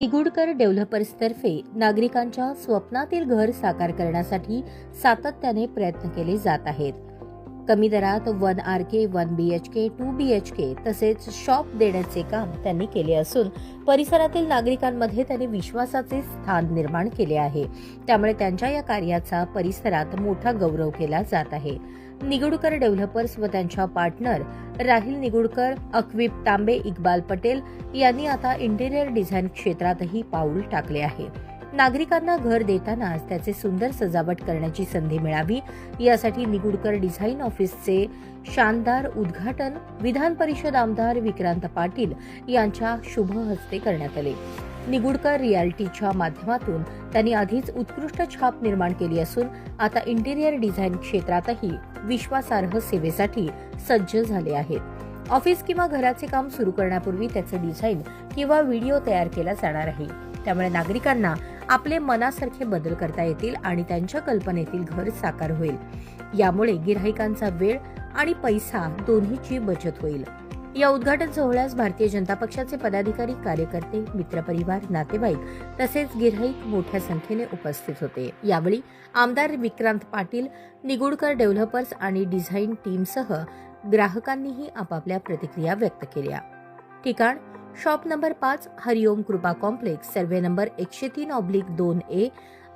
निगुडकर डेव्हलपर्सतर्फे नागरिकांच्या स्वप्नातील घर साकार करण्यासाठी सातत्याने प्रयत्न केले जात आहेत. कमी दरात one R K one B H K two B H K तसेच शॉप देण्याचे काम त्यांनी केले असून परिसरातील नागरिकांमध्ये त्यांनी विश्वासाचे स्थान निर्माण केले आहे. त्यामुळे त्यांच्या या कार्याचा परिसरात मोठा गौरव केला जात आहे. निगुडकर डेव्हलपर्स व त्यांच्या पार्टनर राहिल निगुडकर अक्विप तांबे इक्बाल पटेल यांनी आता इंटेरियर डिझाईन क्षेत्रातही पाऊल टाकले आहे. नागरिकांना घर देतानाच त्याचे सुंदर सजावट करण्याची संधी मिळावी यासाठी निगुडकर डिझाईन ऑफिसचे शानदार उद्घाटन विधान परिषद आमदार विक्रांत पाटील यांच्या शुभ हस्ते करण्यात आले. निगुडकर रियालिटीच्या माध्यमातून त्यांनी आधीच उत्कृष्ट छाप निर्माण केली असून आता इंटेरियर डिझाईन क्षेत्रातही विश्वासार्ह सेवेसाठी सज्ज झाले आहेत. ऑफिस किंवा घराचे काम सुरू करण्यापूर्वी त्याचं डिझाईन किंवा व्हिडिओ तयार केला जाणार आहे. त्यामुळे नागरिकांना आपले मनासारखे बदल करता येतील आणि त्यांच्या कल्पनेतील घर साकार होईल. यामुळे गिराहिकांचा वेळ आणि पैसा दोन्हीची बचत होईल. या उद्घाटन सोहळ्यास भारतीय जनता पक्षाचे पदाधिकारी कार्यकर्ते मित्रपरिवार नातेवाईक तसेच गिराईक मोठ्या संख्येने उपस्थित होते. यावेळी आमदार विक्रांत पाटील निगुडकर डेव्हलपर्स आणि डिझाईन टीमसह ग्राहकांनीही आपापल्या प्रतिक्रिया व्यक्त केल्या. ठिकाण शॉप नंबर पाच हरिओम कृपा कॉम्प्लेक्स सर्वे नंबर एकशे तीन ऑब्लिक दोन A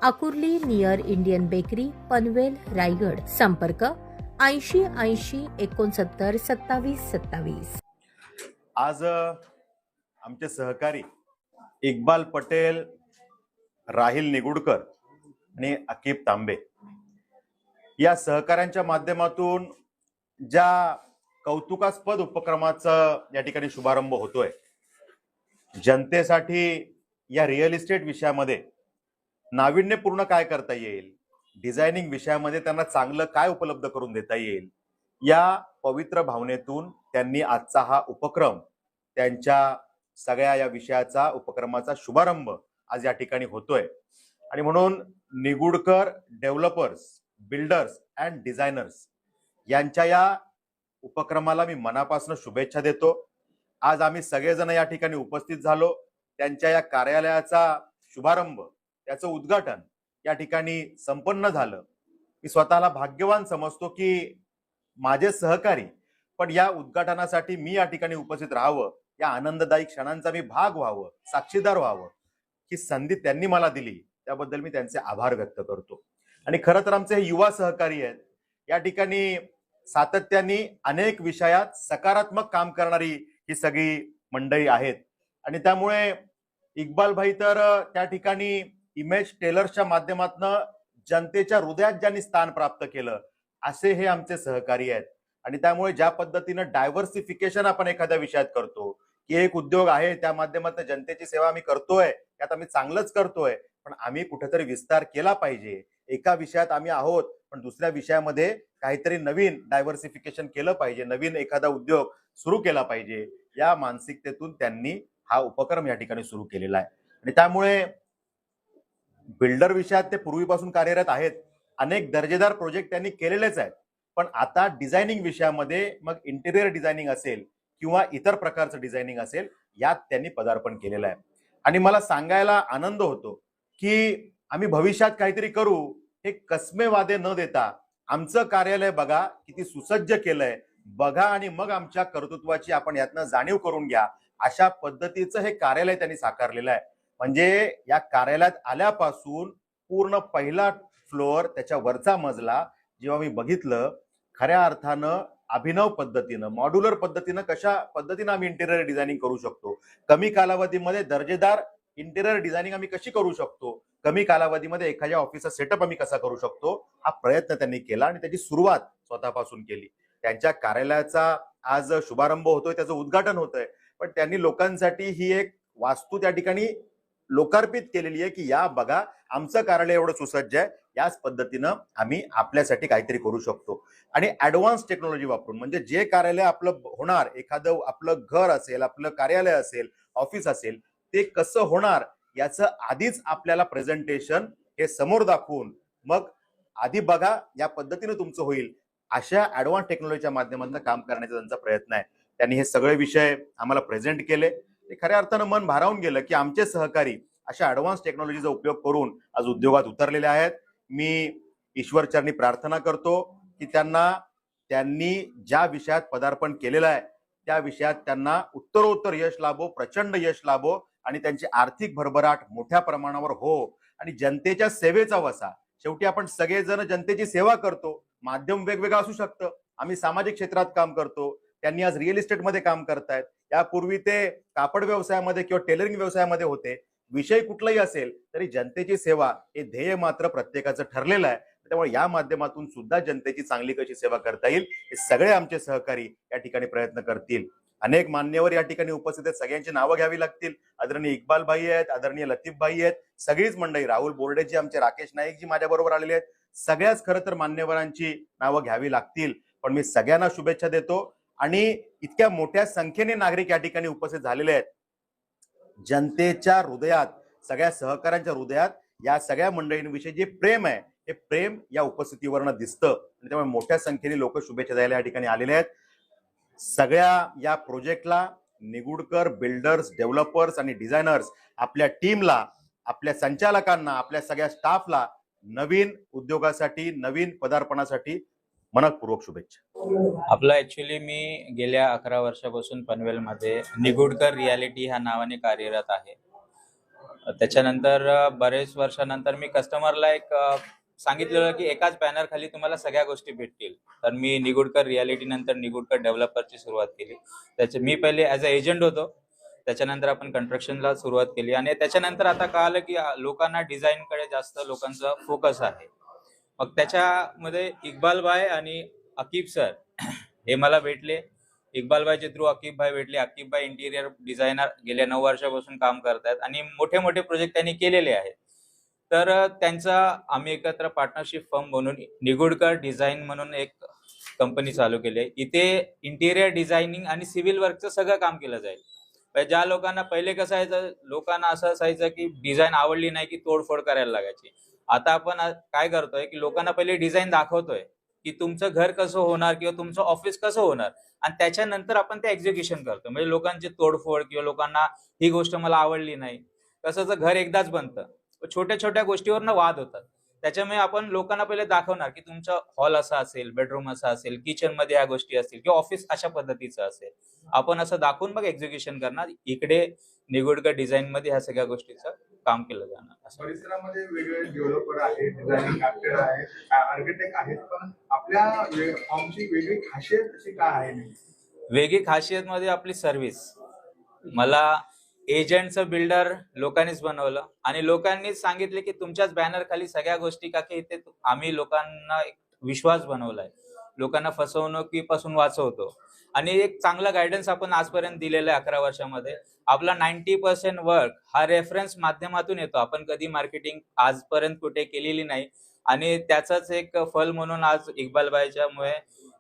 Akurli near Indian bakery Panvel Raigad. संपर्क ऐंशी ऐंशी एकोणसत्तर सत्तावीस सत्तावीस. आज आमचे सहकारी इक्बाल पटेल राहिल निगुडकर आणि अकीब तांबे. या सहकाऱ्यांच्या माध्यमातून ज्या कौतुकास्पद उपक्रमाचा या ठिकाणी शुभारंभ होतोय जनतेसाठी या रिअल इस्टेट विषयामध्ये नाविन्यपूर्ण काय करता येईल डिझायनिंग विषयामध्ये त्यांना चांगलं काय उपलब्ध करून देता येईल या पवित्र भावनेतून त्यांनी आजचा हा उपक्रम त्यांच्या सगळ्या या विषयाचा उपक्रमाचा शुभारंभ आज या ठिकाणी होतोय. आणि म्हणून Nigudkar developers builders and designers यांच्या या उपक्रमाला मी मनापासून शुभेच्छा देतो. आज आम्ही सगळेजण या ठिकाणी उपस्थित झालो. त्यांच्या या कार्यालयाचा शुभारंभ त्याचं उद्घाटन या ठिकाणी संपन्न झालं. मी स्वतःला भाग्यवान समजतो की माझे सहकारी पण या उद्घाटनासाठी मी या ठिकाणी उपस्थित राहावं या आनंददायी क्षणांचा मी भाग व्हावं साक्षीदार व्हावं ही संधी त्यांनी मला दिली. त्याबद्दल मी त्यांचे आभार व्यक्त करतो. आणि खरं तर आमचे हे युवा सहकारी आहेत. या ठिकाणी सातत्याने अनेक विषयात सकारात्मक काम करणारी ही सगळी मंडळी आहेत. आणि त्यामुळे इक्बाल भाई तर त्या ठिकाणी इमेज टेलर्सच्या माध्यमातून जनतेच्या हृदयात ज्यांनी स्थान प्राप्त केलं असे हे आमचे सहकारी आहेत. आणि त्यामुळे ज्या पद्धतीनं डायव्हर्सिफिकेशन आपण एखाद्या विषयात करतो की एक उद्योग आहे त्या माध्यमातून जनतेची सेवा आम्ही करतोय त्यात आम्ही चांगलंच करतोय पण आम्ही कुठेतरी विस्तार केला पाहिजे. एका विषयात आम्ही आहोत पण दुसऱ्या विषयामध्ये काहीतरी नवीन डायव्हर्सिफिकेशन केलं पाहिजे नवीन एखादा उद्योग सुरू केला पाहिजे. या मानसिकतेतून त्यांनी हा उपक्रम या ठिकाणी सुरू केलेला आहे. आणि त्यामुळे बिल्डर विषयात ते पूर्वीपासून कार्यरत आहेत. अनेक दर्जेदार प्रोजेक्ट त्यांनी केलेलेच आहेत. पण आता डिझायनिंग विषयामध्ये मग इंटेरियर डिझायनिंग असेल किंवा इतर प्रकारचं डिझायनिंग असेल यात त्यांनी पदार्पण केलेलं आहे. आणि मला सांगायला आनंद होतो की आम्ही भविष्यात काहीतरी करू हे कसमे वादे न देता आमचं कार्यालय बघा किती सुसज्ज केलंय. बघा आणि मग आमच्या कर्तृत्वाची आपण यातनं जाणीव करून घ्या. अशा पद्धतीचं हे कार्यालय त्यांनी साकारलेलं आहे. म्हणजे या कार्यालयात आल्यापासून पूर्ण पहिला फ्लोअर त्याच्या वरचा मजला जेव्हा मी बघितलं खऱ्या अर्थानं अभिनव पद्धतीनं मॉड्युलर पद्धतीनं कशा पद्धतीनं आम्ही इंटेरियर डिझायनिंग करू शकतो? कमी कालावधीमध्ये दर्जेदार इंटेरियर डिझायनिंग आम्ही कशी करू शकतो? कमी कालावधीमध्ये एखाद्या ऑफिसचा सेटअप आम्ही कसा करू शकतो? हा प्रयत्न त्यांनी केला आणि त्याची सुरुवात स्वतःपासून केली. त्यांच्या कार्यालयाचा आज शुभारंभ होतोय त्याचं उद्घाटन होतंय. पण त्यांनी लोकांसाठी ही एक वास्तू त्या ठिकाणी लोकार्पित केलेली आहे की या बघा आमचं कार्यालय एवढं सुसज्ज आहे याच पद्धतीनं आम्ही आपल्यासाठी काहीतरी करू शकतो. आणि ऍडव्हान्स टेक्नॉलॉजी वापरून म्हणजे जे कार्यालय आपलं होणार एखादं आपलं घर असेल आपलं कार्यालय असेल ऑफिस असेल ते कसं होणार याचं आधीच आपल्याला प्रेझेंटेशन हे समोर दाखवून मग आधी बघा या पद्धतीनं तुमचं होईल. अशा ऍडव्हान्स टेक्नॉलॉजीच्या माध्यमातून काम करण्याचा त्यांचा प्रयत्न आहे. त्यांनी हे सगळे विषय आम्हाला प्रेझेंट केले. ते खऱ्या अर्थानं मन भारावून गेलं की आमचे सहकारी अशा ऍडव्हान्स टेक्नॉलॉजीचा उपयोग करून आज उद्योगात उतरलेले आहेत. मी ईश्वरचरणी प्रार्थना करतो की त्यांना त्यांनी ज्या विषयात पदार्पण केलेलं आहे त्या विषयात त्यांना उत्तरोत्तर यश लाभो प्रचंड यश लाभो आणि त्यांची आर्थिक भरभराट मोठ्या प्रमाणावर हो. आणि जनतेच्या सेवेचा वसा. शेवटी आपण सगळेजण जनतेची सेवा करतो. माध्यम वेगवेगळं असू शकतं. आम्ही सामाजिक क्षेत्रात काम करतो. त्यांनी आज रिअल इस्टेटमध्ये काम करतायत. यापूर्वी ते कापड व्यवसायामध्ये किंवा टेलरिंग व्यवसायामध्ये होते. विषय कुठलाही असेल तरी जनतेची सेवा हे ध्येय मात्र प्रत्येकाचं ठरलेलं आहे. त्यामुळे या माध्यमातून सुद्धा जनतेची चांगली कशी सेवा करता येईल हे सगळे आमचे सहकारी या ठिकाणी प्रयत्न करतील. अनेक मान्यवर या ठिकाणी उपस्थित आहेत. सगळ्यांची नावं घ्यावी लागतील. आदरणीय इक्बाल भाई आहेत आदरणीय लतीफ भाई आहेत. सगळीच मंडळी राहुल बोर्डेजी आमचे राकेश नाईक जी माझ्या बरोबर आलेले आहेत. सगळ्याच खरं तर मान्यवरांची नावं घ्यावी लागतील. पण मी सगळ्यांना शुभेच्छा देतो. आणि इतक्या मोठ्या संख्येने नागरिक या ठिकाणी उपस्थित झालेले आहेत. जनतेच्या हृदयात सगळ्या सहकाऱ्यांच्या हृदयात या सगळ्या मंडळींविषयी जे प्रेम आहे हे प्रेम या उपस्थितीवरनं दिसतं. आणि त्यामुळे मोठ्या संख्येने लोक शुभेच्छा द्यायला या ठिकाणी आलेले आहेत. सगळ्या या प्रोजेक्टला निगुडकर बिल्डर्स डेव्हलपर्स आणि डिझायनर्स आपल्या टीमला आपल्या संचालकांना आपल्या सगळ्या स्टाफला नवीन उद्योगासाठी नवीन पदार्पणासाठी मनपूर्वक शुभेच्छा. आपला ऍक्च्युली मी गेल्या अकरा वर्षापासून पनवेलमध्ये निगुडकर रियालिटी ह्या नावाने कार्यरत आहे. त्याच्यानंतर बरेच वर्षानंतर मी कस्टमरला एक सांगितलेलं की एकाच बॅनर खाली तुम्हाला सगळ्या गोष्टी भेटतील. तर मी निगुडकर रियालिटी नंतर निगुडकर डेव्हलपरची सुरुवात केली. त्याचे मी पहिले ॲज अ एजंट होतो. त्याच्यानंतर आपण कन्स्ट्रक्शनला सुरुवात केली. आणि त्याच्यानंतर आता कळालं की लोकांना डिझाईनकडे जास्त लोकांचा फोकस आहे. मग त्याच्यामध्ये इक्बाल बाय आणि अकीब सर हे मला भेटले. इकबालबाईचे थ्रू अकीब भाई भेटले. अकीब भाई इंटिरियर डिझायनर गेल्या नऊ वर्षापासून काम करतायत आणि मोठे मोठे प्रोजेक्ट त्यांनी केलेले आहेत. तर त्यांचा आम्ही एकत्र पार्टनरशिप फर्म म्हणून निगुडकर डिझाईन म्हणून एक कंपनी चालू केली आहे. इथे इंटिरियर डिझायनिंग आणि सिव्हिल वर्कचं सगळं काम केलं जाईल. म्हणजे ज्या लोकांना पहिले कसं असायचं लोकांना असं असायचं की डिझाईन आवडली नाही की तोडफोड करायला लागायची. आता आपण काय करतोय की लोकांना पहिले डिझाईन दाखवतोय. की तुमचं घर कसं होणार किंवा तुमचं ऑफिस कसं होणार? आणि त्याच्यानंतर आपण ते एक्झिक्युशन करतो. म्हणजे लोकांची तोडफोड किंवा लोकांना ही गोष्ट मला आवडली नाही. तसंच घर एकदाच बनतं छोट्या छोट्या गोष्टीवरनं वाद होतात. त्याच्यामुळे आपण लोकांना पहिले दाखवणार की तुमचं हॉल असा असेल बेडरूम असा असेल किचनमध्ये या गोष्टी असतील किंवा ऑफिस अशा पद्धतीचं असेल. आपण असं दाखवून मग एक्झिक्युशन करणार. इकडे निगुडकर डिझाईन मध्ये ह्या सगळ्या गोष्टीचं काम केलं जाणार परिसरामध्ये वेगवेगळे डेव्हलपर आहेत डिझायनिंग आहेत आर्किटेक्ट आहेत पण आपल्या फॉर्मची वेगळी खासियत अशी काय आहे? वेगळी खासियत मध्ये आपली सर्व्हिस मला एजंटचं बिल्डर लोकांनीच बनवलं आणि लोकांनीच सांगितले की तुमच्याच बॅनर खाली सगळ्या गोष्टी का की इथे तु- आम्ही लोकांना एक विश्वास बनवलाय. लोकांना फसवणुकीपासून वाचवतो. आणि एक चांगला गायडन्स आपण आजपर्यंत दिलेला आहे अकरा वर्षामध्ये. आपला नाईन्टी पर्सेंट वर्क हा रेफरन्स माध्यमातून येतो. आपण कधी मार्केटिंग आजपर्यंत कुठे केलेली नाही. आणि त्याचाच एक फल म्हणून आज इक्बालबाईच्यामुळे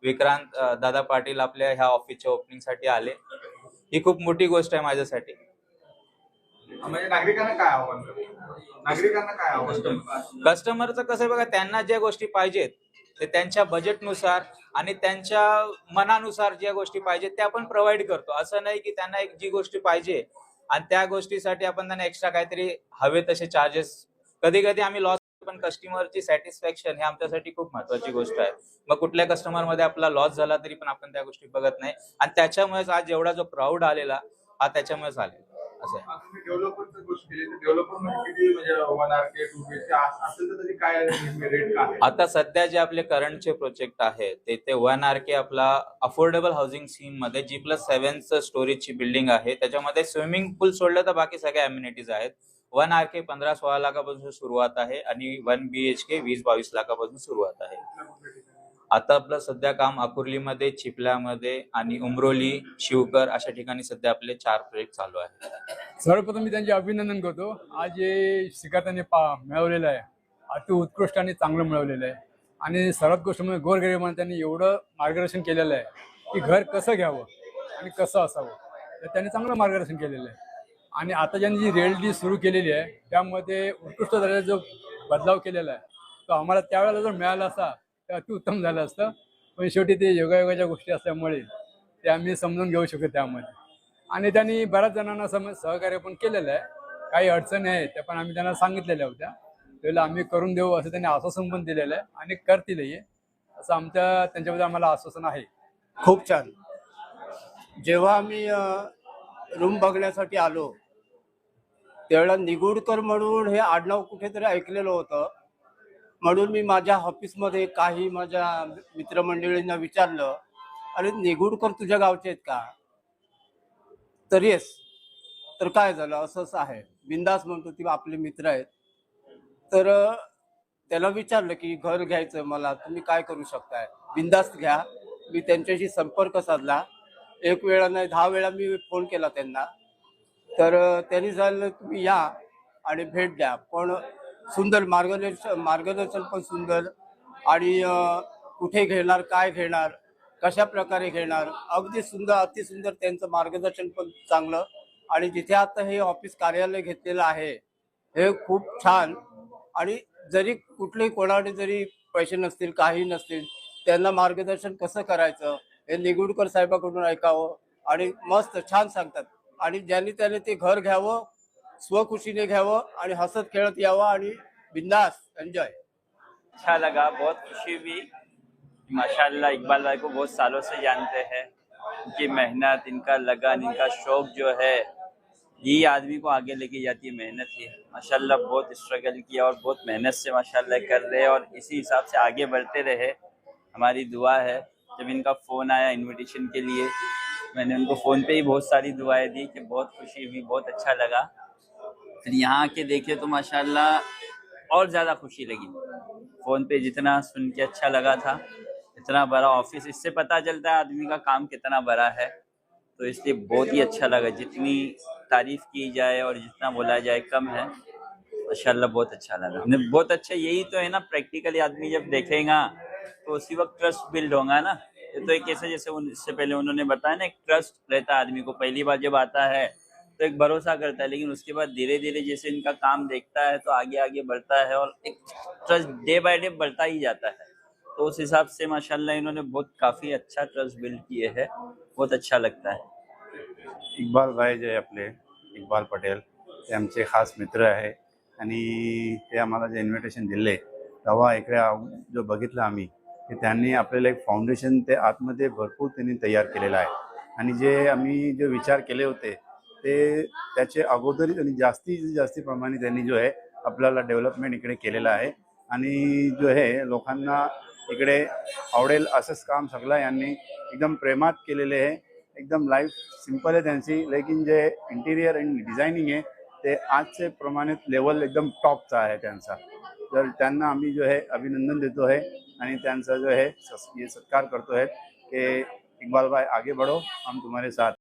विक्रांत दादा पाटील आपल्या ह्या ऑफिसच्या ओपनिंगसाठी आले. ही खूप मोठी गोष्ट आहे माझ्यासाठी. म्हणजे नागरिकांना काय आव्हान करतो? नागरिकांना काय आव्हान करतो? कस्टमरचं कसं आहे बघा त्यांना ज्या गोष्टी पाहिजेत ते त्यांच्या बजेटनुसार आणि त्यांच्या मनानुसार ज्या गोष्टी पाहिजे त्या आपण प्रोव्हाइड करतो. असं नाही की त्यांना एक जी गोष्टी पाहिजे आणि त्या गोष्टीसाठी आपण त्यांना एक्स्ट्रा काहीतरी हवे तसे चार्जेस कधी कधी आम्ही लॉस पण कस्टमरची सॅटिस्फॅक्शन हे आमच्यासाठी खूप महत्वाची गोष्ट आहे. मग कुठल्या कस्टमरमध्ये आपला लॉस झाला तरी पण आपण त्या गोष्टी बघत नाही. आणि त्याच्यामुळेच आज एवढा जो क्राऊड आलेला हा त्याच्यामुळेच आलेला. असं आहे म्हणजे? आता सध्या जे आपले करंटचे प्रोजेक्ट आहेत ते ते वन आर के आपला अफोर्डेबल हाऊसिंग स्कीममध्ये जी प्लस सेव्हन स्टोरेजची बिल्डिंग आहे त्याच्यामध्ये स्विमिंग पूल सोडलं तर बाकी सगळ्या अम्युनिटीज आहेत वन आर के पंधरा सोळा लाखापासून सुरुवात आहे आणि वन बी एच के वीस बावीस लाखापासून सुरुवात आहे? आता आपलं सध्या काम अकुर्लीमध्ये चिपल्यामध्ये आणि उमरोली शिवकर अशा ठिकाणी सध्या आपले चार प्रोजेक्ट चालू आहेत. सर्वप्रथम मी त्यांचे अभिनंदन करतो. आज जे शिकार त्यांनी पा मिळवलेलं आहे. अति उत्कृष्ट आणि चांगलं मिळवलेलं आहे. आणि सर्वात गोष्ट म्हणजे गोरगरिबांना त्यांनी एवढं मार्गदर्शन केलेलं आहे की घर कसं घ्यावं आणि कसं असावं. तर त्यांनी चांगलं मार्गदर्शन केलेलं आहे. आणि आता ज्यांनी जी रेलडी सुरू केलेली आहे त्यामध्ये उत्कृष्ट दर्जाचा जो बदलाव केलेला आहे तो आम्हाला त्यावेळेला जर मिळाला असा तर अतिउत्तम झालं असतं. पण शेवटी ते योगायोगाच्या गोष्टी असल्यामुळे ते आम्ही समजून घेऊ शकतो त्यामध्ये. आणि त्यांनी बऱ्याच जणांना सम सहकार्य पण केलेलं आहे. काही अडचणी आहेत त्या पण आम्ही त्यांना सांगितलेल्या होत्या. त्यावेळेला आम्ही करून देऊ असं त्यांनी आश्वासन पण दिलेलं आहे आणि करतीलही. असं आमच्या त्यांच्याबद्दल आम्हाला आश्वासन आहे. खूप छान. जेव्हा आम्ही रूम बघण्यासाठी आलो त्यावेळेला निगुडकर म्हणून हे आडनाव कुठेतरी ऐकलेलं होतं. म्हणून मी माझ्या ऑफिसमध्ये काही माझ्या मित्रमंडळींना विचारलं अरे निगुडकर तुझ्या गावचे आहेत का? तर येस तर काय झालं? असं असं आहे. बिंदास म्हणतो ती आपले मित्र आहेत. तर त्याला विचारलं की घर घ्यायचं मला तुम्ही काय करू शकताय? बिंदास घ्या. मी त्यांच्याशी संपर्क साधला. एक वेळा नाही दहा वेळा मी फोन केला त्यांना. तर त्यांनी झालं तुम्ही या आणि भेट द्या. पण सुंदर मार्गदर्शन मार्गदर्शन पण सुंदर. आणि कुठे घेणार काय घेणार कशा प्रकारे घेणार अगदी सुंदर अतिसुंदर त्यांचं मार्गदर्शन पण चांगलं. आणि जिथे आता हे ऑफिस कार्यालय घेतलेलं आहे हे खूप छान. आणि जरी कुठलेही कोणाकडे जरी पैसे नसतील काही नसतील त्यांना मार्गदर्शन कसं करायचं हे निगुडकर साहेबाकडून ऐकावं. आणि मस्त छान सांगतात. आणि ज्यांनी त्याने ते घर घ्यावं स्वखुशीने घ्यावं आणि हसत आणि बिंदास एन्जॉय. अच्छा लगा, बहुत खुशी हुई. माशाल्लाह, इकबाल भाई को बहुत सालों से जानते हैं इनकी मेहनत, इनका लगन, इनका शौक जो है यही आदमी को आगे लेके जाती है मेहनत ही। माशाल्लाह, बहुत स्ट्रगल किया और बहुत मेहनत से माशाल्लाह कर रहे और इसी हिसाब से आगे बढ़ते रहे। हमारी दुआ है, जब इनका फ़ोन आया इनविटेशन के लिए, मैंने उनको फ़ोन पे ही बहुत सारी दुआएँ दी कि बहुत खुशी हुई, बहुत अच्छा लगा। फिर यहाँ आके देखे तो माशाल्लाह और ज़्यादा खुशी लगी। फ़ोन पे जितना सुन के अच्छा लगा था, इतना बड़ा ऑफ़िस, इससे पता चलता है आदमी का काम कितना बड़ा है। तो इसलिए बहुत ही अच्छा लगा, जितनी तारीफ़ की जाए और जितना बोला जाए कम है। माशाल्लाह बहुत अच्छा लगा। बहुत अच्छा यही तो है ना, प्रैक्टिकली आदमी जब देखेगा तो उसी वक्त ट्रस्ट बिल्ड होगा ना। तो एक ऐसे जैसे इससे पहले उन्होंने बताया ना, एक ट्रस्ट रहता है आदमी को। पहली बार जब आता है तो एक भरोसा करता है लेकिन उसके बाद धीरे धीरे जैसे इनका काम देखता है तो आगे आगे बढ़ता है और एक ट्रस्ट डे बाय डे बढ़ता ही जाता है। तो उस हिसाब से माशाल्लाह इन्होंने बहुत काफ़ी अच्छा ट्रस्ट बिल्ड किए है बहुत अच्छा लगता है। इकबाल भाई जे आपले इकबाल पटेल ते आमचे खास मित्र आहे आणि ते आम्हाला जे इन्व्हिटेशन दिले तेव्हा इकडे जो बघितलं आम्ही की त्यांनी आपल्याला एक फाउंडेशन ते आतमध्ये भरपूर त्यांनी तयार केलेलं आहे आणि जे आम्ही जे विचार केले होते ते त्याचे अगोदर आणि जास्तीत जास्ती प्रमाणे त्यांनी जो आहे आपल्याला डेव्हलपमेंट इकडे केलेलं आहे. आणि जो आहे लोकांना इकडे आवडेल असंच काम सगळं यांनी एकदम प्रेमात केलेले आहे. एकदम लाईफ सिंपल आहे त्यांची. लेकिन जे इंटिरियर आणि डिझायनिंग आहे ते आजचे प्रमाणित लेवल एकदम टॉपचा आहे त्यांचा. तर त्यांना आम्ही जो आहे अभिनंदन देतो आहे. आणि त्यांचा जो आहे सत्कार करतो आहे की इकबाल भाई आगे बढ़ो हम तुम्हारे साथ